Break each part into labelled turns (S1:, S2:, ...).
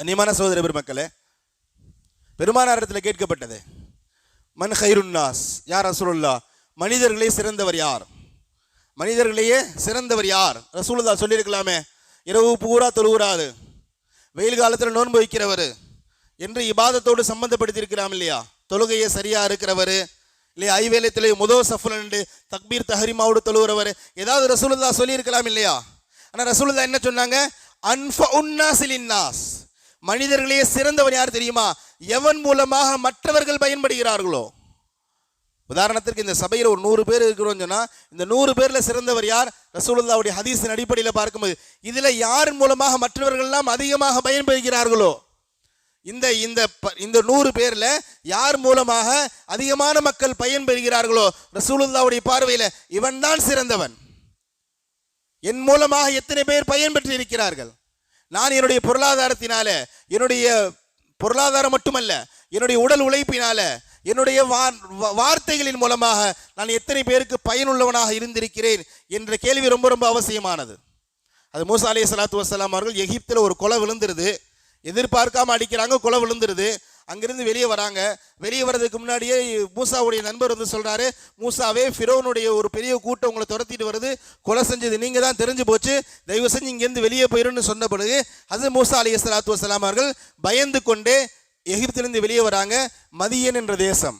S1: கண்ணியமான சகோதர பெருமக்களே பெருமானாரத்தில் கேட்கப்பட்டது. மன் ஹைருன்னாஸ் யார் ரசூலுல்லா மனிதர்களே சிறந்தவர் யார்? மனிதர்களையே சிறந்தவர் யார்? ரசூலுல்லா சொல்லியிருக்கலாமே இரவு பூரா தொழுகிறாரு வெயில் காலத்தில் நோன்பு வைக்கிறவர் என்று இபாதத்தோடு சம்பந்தப்படுத்தியிருக்கிறாம் இல்லையா? தொழுகையே சரியாக இருக்கிறவர் இல்லையா ஐவேலத்தில் முதோ சஃபுலண்டு தக்பீர் தஹரிமாவோடு தொழுகிறவர் ஏதாவது ரசூலுல்லா சொல்லியிருக்கலாம் இல்லையா? ஆனால் ரசூலுல்லா என்ன சொன்னாங்க? அன்ஃப உன்னாசிலின்னாஸ் மனிதர்களே சிறந்தவன் யார் தெரியுமா? எவன் மூலமாக மற்றவர்கள் பயன்படுகிறார்களோ? உதாரணத்திற்கு இந்த சபையில் ஒரு நூறு பேர் இருக்கிறோம் சொன்னால் இந்த நூறு பேரில் சிறந்தவர் யார்? ரசூலுல்லாவுடைய ஹதீஸின் அடிப்படையில் பார்க்கும்போது இதில் யார் மூலமாக மற்றவர்கள்லாம் அதிகமாக பயன்படுகிறார்களோ? இந்த இந்த ப- இந்த நூறு பேரில் யார் மூலமாக அதிகமான மக்கள் பயன்பெறுகிறார்களோ? ரசூலுல்லாவுடைய பார்வையில இவன்தான் சிறந்தவன். என் மூலமாக எத்தனை பேர் பயன்பெற்று இருக்கிறார்கள் நான் என்னுடைய பொருளாதாரத்தினால என்னுடைய பொருளாதாரம் மட்டுமல்ல என்னுடைய உடல் உழைப்பினால என்னுடைய வார்த்தைகளின் மூலமாக நான் எத்தனை பேருக்கு பயனுள்ளவனாக இருந்திருக்கிறேன் என்ற கேள்வி ரொம்ப ரொம்ப அவசியமானது. அது மூசா அலி சலாத்து வஸ்ஸலாம் அவர்கள் எகிப்தில் ஒரு கொலை விழுந்துருது. எதிர்பார்க்காம அடிக்கிறாங்க கொலை விழுந்துருது. அங்கிருந்து வெளியே வராங்க. வெளியே வர்றதுக்கு முன்னாடியே மூசாவுடைய நண்பர் வந்து சொல்கிறாரு மூசாவே ஃபிரோனுடைய ஒரு பெரிய கூட்டம் உங்களை துரத்திட்டு வருது. கொலை செஞ்சது நீங்கள் தான் தெரிஞ்சு போச்சு. தயவு செஞ்சு இங்கேருந்து வெளியே போயிருன்னு சொன்ன பிறகு அது மூசா அலி சலாத்து வசலாம் அவர்கள் பயந்து கொண்டே எகிப்திலிருந்து வெளியே வராங்க. மதியன் என்ற தேசம்.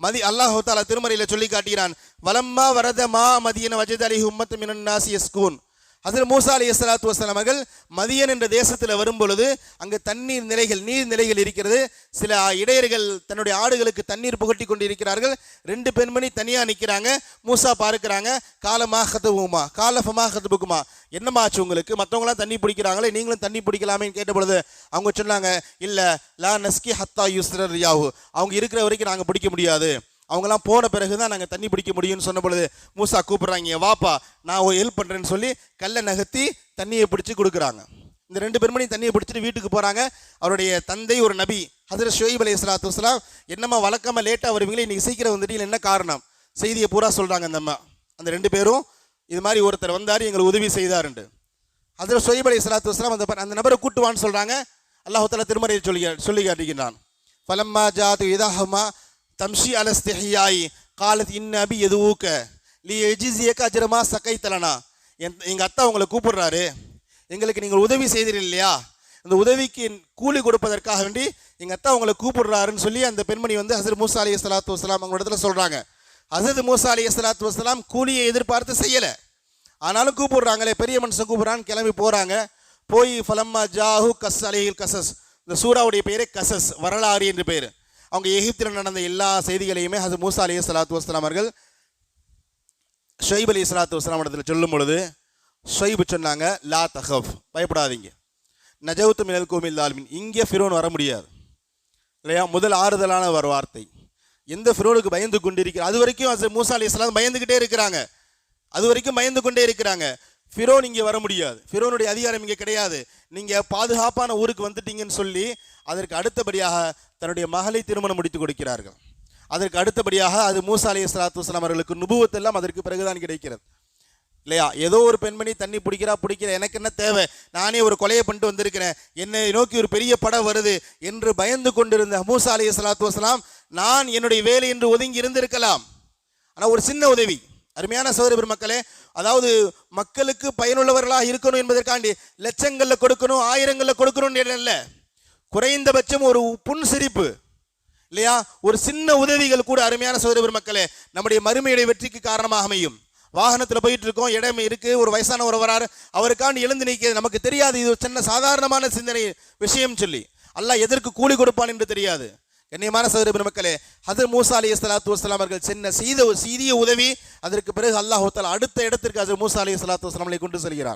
S1: மதி அல்லாஹு தாலா திருமறையில் சொல்லி காட்டுகிறான் வலம்மா வரத மா மதியன வஜத் அலி உம்மத்து மினன் நாசி எஸ்கூன் அதில் மூசா அலி இஸ்லாத்து வசலாம் அவர்கள் மதியன் என்ற தேசத்தில் வரும்பொழுது அங்கு தண்ணீர் நிலைகள் நீர் நிலைகள் இருக்கிறது. சில இடையர்கள் தன்னுடைய ஆடுகளுக்கு தண்ணீர் புகட்டி கொண்டு இருக்கிறார்கள் ரெண்டு பெண்மணி தனியாக நிற்கிறாங்க மூசா பார்க்கிறாங்க. காலமா ஹத்துவுமா காலஃபமா ஹத்துபுக்குமா என்னம்மா ஆச்சு உங்களுக்கு? மற்றவங்களாம் தண்ணி பிடிக்கிறாங்களே நீங்களும் தண்ணி பிடிக்கலாமேன்னு கேட்ட பொழுது அவங்க சொன்னாங்க இல்லை லா நஸ்கி ஹத்தா யூஸ்ரர் யாவு அவங்க இருக்கிற வரைக்கும் நாங்கள் பிடிக்க முடியாது. அவங்கெல்லாம் போன பிறகு தான் நாங்கள் தண்ணி பிடிக்க முடியும்னு சொன்ன பொழுது மூசா கூப்பிட்றாங்க வாப்பா நான் ஹெல்ப் பண்ணுறேன்னு சொல்லி கல்லை நகர்த்தி தண்ணியை பிடிச்சி கொடுக்குறாங்க. இந்த ரெண்டு பெருமணி தண்ணியை பிடிச்சிட்டு வீட்டுக்கு போகிறாங்க அவருடைய தந்தை ஒரு நபி அதில் ஷோயிப் அலி இஸ்லாத்து வஸ்லாம் என்னம்மா வழக்கமாக லேட்டாக வருவீங்களே இன்றைக்கி சீக்கிரம் வந்துட்டீங்க என்ன காரணம்? செய்தியை பூரா சொல்கிறாங்க அந்த அம்மா. அந்த ரெண்டு பேரும் இது மாதிரி ஒருத்தர் வந்தார் எங்களுக்கு உதவி செய்தாருண்டு அதில் சொய்ப் அலி இஸ்லாத்து வஸ்லாம் அந்த அந்த நபரை கூட்டுவான்னு சொல்கிறாங்க அல்லாஹால திருமறையை சொல்லி சொல்லி காட்டுகின்றான் பலம்மா ஜாத்து இதாகுமா தம்ஷி அலஸ்திஹியாய் காலத் இன் அபி எதுவுக்க லி எஜிசியக்க அஜரமா சக்கை தலனா என் எங்கள் அத்தா உங்களை கூப்பிடுறாரு. எங்களுக்கு நீங்கள் உதவி செய்தீர்கள் இல்லையா? அந்த உதவிக்கு கூலி கொடுப்பதற்காக வேண்டி எங்கள் அத்தா உங்களை கூப்பிடுறாருன்னு சொல்லி அந்த பெண்மணி வந்து ஹசரத் மூசா அலி சலாத்து வஸ்லாம் அவங்க இடத்துல சொல்கிறாங்க ஹசரத் மூசா அலி சலாத்து வஸ்லாம் கூலியை எதிர்பார்த்து செய்யலை. ஆனாலும் கூப்பிடுறாங்களே பெரிய மனுஷன் கூப்பிட்றான்னு கிளம்பி போகிறாங்க போய் ஃபலம்மா ஜாஹு கஸ் அலிஹில் கசஸ் இந்த சூறாவுடைய பெயரே கசஸ் வரலாறு என்று பெயர். அவங்க எகிப்தில் நடந்த எல்லா செய்திகளையுமே ஹசரத் மூசா அலி சலாத்து வஸ்லாம் அவர்கள் ஷொய்ப் அலி சலாத்து வஸ்லாம் இடத்துல சொல்லும் பொழுது ஷொய்பு சொன்னாங்க லா தஹப் பயப்படாதீங்க. நஜவுத்து மினல் கோமில் தால்மின். இங்கே ஃபிரோன் வர முடியாது. இல்லையா? முதல் ஆறுதலான ஒரு வார்த்தை. எந்த ஃபிரோனுக்கு பயந்து கொண்டிருக்கிற அது வரைக்கும் அது மூசா அலி இஸ்லாம் பயந்துக்கிட்டே இருக்கிறாங்க. அது வரைக்கும் பயந்து கொண்டே இருக்கிறாங்க. ஃபிரோன் இங்கே வர முடியாது. ஃபிரோனுடைய அதிகாரம் இங்கே கிடையாது. நீங்கள் பாதுகாப்பான ஊருக்கு வந்துட்டீங்கன்னு சொல்லி அதற்கு அடுத்தபடியாக தன்னுடைய மகளை திருமணம் முடித்து கொடுக்கிறார்கள். அதற்கு அடுத்தபடியாக அது மூசா அலி இஸ்லாத்து வஸ்லாம் அவர்களுக்கு நுபுவத்தெல்லாம் அதற்கு பிறகுதான் கிடைக்கிறது. இல்லையா? ஏதோ ஒரு பெண்மணி தண்ணி பிடிக்கிறா பிடிக்கிற எனக்கு என்ன தேவை? நானே ஒரு கொலையை பண்ணிட்டு வந்திருக்கிறேன். என்னை நோக்கி ஒரு பெரிய படம் வருது என்று பயந்து கொண்டிருந்த மூசா அலி சலாத்து நான் என்னுடைய வேலை என்று ஒதுங்கி இருந்திருக்கலாம். ஆனால் ஒரு சின்ன உதவி. அருமையான சகோதர பெருமக்களே அதாவது மக்களுக்கு பயனுள்ளவர்களாக இருக்கணும் என்பதற்காண்டி லட்சங்களில் கொடுக்கணும் ஆயிரங்களில் கொடுக்கணும்னு இல்லை. குறைந்தபட்சம் ஒரு புன் சிரிப்பு இல்லையா? ஒரு சின்ன உதவிகள் கூட அருமையான சோதரி பெருமக்களே நம்முடைய மறுமையுடைய வெற்றிக்கு காரணமாக அமையும். வாகனத்தில் போயிட்டு இருக்கோம் இடம் இருக்கு ஒரு வயசானவர் வராரு அவருக்காண்டி எழுந்து நிற்க நமக்கு தெரியாது. இது ஒரு சின்ன சாதாரணமான சிந்தனை விஷயம் சொல்லி. அல்லாஹ் எதற்கு கூலி கொடுப்பான் என்று தெரியாது. கண்ணியமான சதுர பெருமக்களே ஹதர் மூசா அலி சலாத்து வஸ்லாம் அவர்கள் சின்ன செய்த சீதிய உதவி அதற்கு பிறகு அல்லாஹ் அடுத்த இடத்திற்கு ஹசர் மூசா அலி சலாத்து வஸ்லாமலை கொண்டு செல்கிறார்.